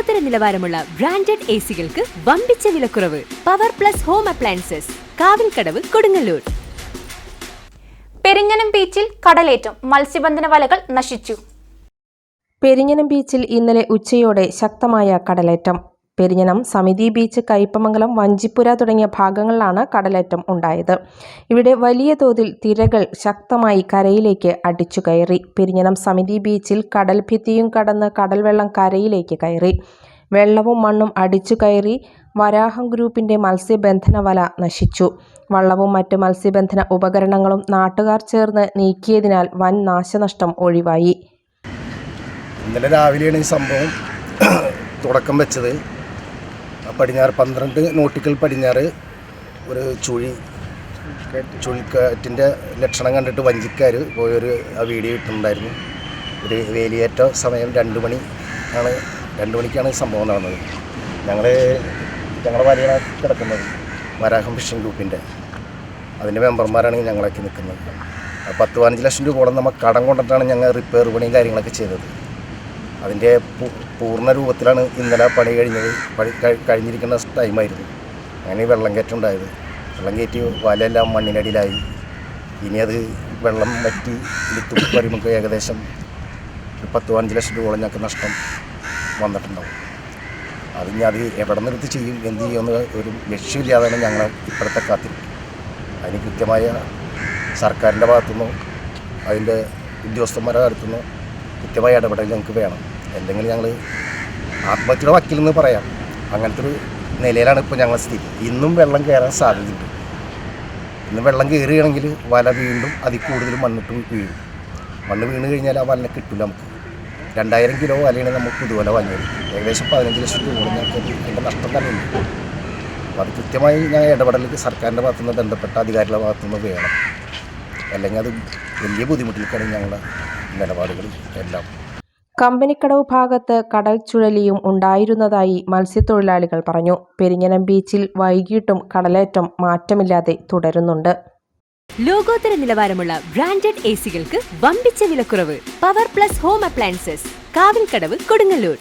ലോകോത്തര നിലവാരമുള്ള branded A സികൾക്ക് വമ്പിച്ച വിലക്കുറവ് power plus home appliances Kavilkadavu Kodungallur. Peringanam ബീച്ചിൽ കടലേറ്റം മത്സ്യബന്ധന വലകൾ നശിച്ചു. പെരിങ്ങനം ബീച്ചിൽ ഇന്നലെ ഉച്ചയോടെ ശക്തമായ കടലേറ്റം. പെരിഞ്ഞനം സമിതി ബീച്ച് കയ്പമംഗലം വഞ്ചിപ്പുര തുടങ്ങിയ ഭാഗങ്ങളിലാണ് കടലേറ്റം ഉണ്ടായത്. ഇവിടെ വലിയ തോതിൽ തിരകൾ ശക്തമായി കരയിലേക്ക് അടിച്ചു കയറി. പെരിഞ്ഞനം സമിതി ബീച്ചിൽ കടൽ ഭിത്തിയും കടന്ന് കടൽവെള്ളം കരയിലേക്ക് കയറി. വെള്ളവും മണ്ണും അടിച്ചു കയറി വരാഹം ഗ്രൂപ്പിന്റെ മത്സ്യബന്ധന വല നശിച്ചു. വള്ളവും മറ്റ് മത്സ്യബന്ധന ഉപകരണങ്ങളും നാട്ടുകാർ ചേർന്ന് നീക്കിയതിനാൽ വൻ നാശനഷ്ടം ഒഴിവായി. ഇന്നലെ രാവിലെയാണ് ഈ സംഭവം തുടക്കം വെച്ചത്. പടിഞ്ഞാറ് പന്ത്രണ്ട് നോട്ടിക്കൽ പടിഞ്ഞാറ് ഒരു ചുഴി ചുഴിക്കാറ്റിന്റെ ലക്ഷണം കണ്ടിട്ട് വഞ്ചിക്കാർ പോയൊരു ആ വീഡിയോ ഇട്ടിട്ടുണ്ടായിരുന്നു. ഒരു വേലിയേറ്റ സമയം രണ്ട് മണി ആണ് രണ്ട് മണിക്കാണ് സംഭവം നടന്നത്. ഞങ്ങൾ ഞങ്ങളുടെ വലിയ കിടക്കുന്നത് വരാഹം ഫിഷിംഗ് ഗ്രൂപ്പിന്റെ അതിന്റെ മെമ്പർമാരാണ് ഞങ്ങളൊക്കെ നിൽക്കുന്നത്. പത്ത് പതിനഞ്ച് ലക്ഷം രൂപയോളം നമ്മൾ കടം കൊണ്ടിട്ടാണ് ഞങ്ങൾ റിപ്പയർ പണിയും കാര്യങ്ങളൊക്കെ ചെയ്തത്. അതിന്റെ പൂർണ രൂപത്തിലാണ് ഇന്നലെ പണി കഴിഞ്ഞത്. പണി കഴിഞ്ഞിരിക്കുന്ന ടൈമായിരുന്നു. അങ്ങനെ വെള്ളം കയറ്റുണ്ടായത് വെള്ളം കയറ്റി വലയെല്ലാം മണ്ണിനടിയിലായി. ഇനി അത് വെള്ളം വറ്റി തുപ്പി വരുമ്പോൾ ഏകദേശം പത്ത് പതിനഞ്ച് ലക്ഷം രൂപയോളം ഞങ്ങൾക്ക് നഷ്ടം വന്നിട്ടുണ്ടാവും. അത് ഇനി അത് എവിടെ നിർത്തി ചെയ്യും എന്ത് ചെയ്യുമെന്ന് ഒരു ലക്ഷ്യമില്ലാതാണ് ഞങ്ങൾ ഇപ്പോഴത്തെ കാത്തിരിക്കും അതിന് കൃത്യമായ സർക്കാരിന്റെ ഭാഗത്തുനിന്നോ അതിന്റെ ഉദ്യോഗസ്ഥന്മാരുടെ അടുത്തുനിന്നോ കൃത്യമായ ഇടപെടൽ ഞങ്ങൾക്ക് വേണം. അല്ലെങ്കിൽ ഞങ്ങൾ ആത്മഹത്യയുടെ വക്കീലെന്ന് പറയാം. അങ്ങനത്തെ ഒരു നിലയിലാണ് ഇപ്പോൾ ഞങ്ങളുടെ സ്ഥിതി. ഇന്നും വെള്ളം കയറാൻ സാധ്യതയുണ്ട്. ഇന്ന് വെള്ളം കയറുകയാണെങ്കിൽ വല വീണ്ടും അതിൽ കൂടുതൽ മണ്ണിട്ട് വീഴും. മണ്ണ് വീണ് കഴിഞ്ഞാൽ ആ വല കിട്ടില്ല നമുക്ക്. രണ്ടായിരം കിലോ വലയാണ് നമുക്ക് പുതുവല വാങ്ങിയത്. ഏകദേശം പതിനഞ്ച് ലക്ഷം രൂപ ഞങ്ങൾക്ക് അതിന്റെ നഷ്ടം തന്നെ ഉണ്ട്. അപ്പോൾ അത് കൃത്യമായി ഞാൻ ഇടപെടൽ സർക്കാരിന്റെ ഭാഗത്തുനിന്ന് ബന്ധപ്പെട്ട അധികാരികളുടെ ഭാഗത്തുനിന്ന് വേണം. അല്ലെങ്കിൽ അത് വലിയ ബുദ്ധിമുട്ടിലേക്കാണ് ഞങ്ങളുടെ നിലപാടുകൾ എല്ലാം. കമ്പനിക്കടവ് ഭാഗത്ത് കടൽ ചുഴലിയും ഉണ്ടായിരുന്നതായി മത്സ്യത്തൊഴിലാളികൾ പറഞ്ഞു. പെരിഞ്ഞനം ബീച്ചിൽ വൈകിട്ടും കടലേറ്റം മാറ്റമില്ലാതെ തുടരുന്നുണ്ട്. ലോകോത്തര നിലവാരമുള്ള ബ്രാൻഡഡ് എ സികൾക്ക് വമ്പിച്ച വിലക്കുറവ്. Power plus home appliances. Kavilkadavu Kodungallur.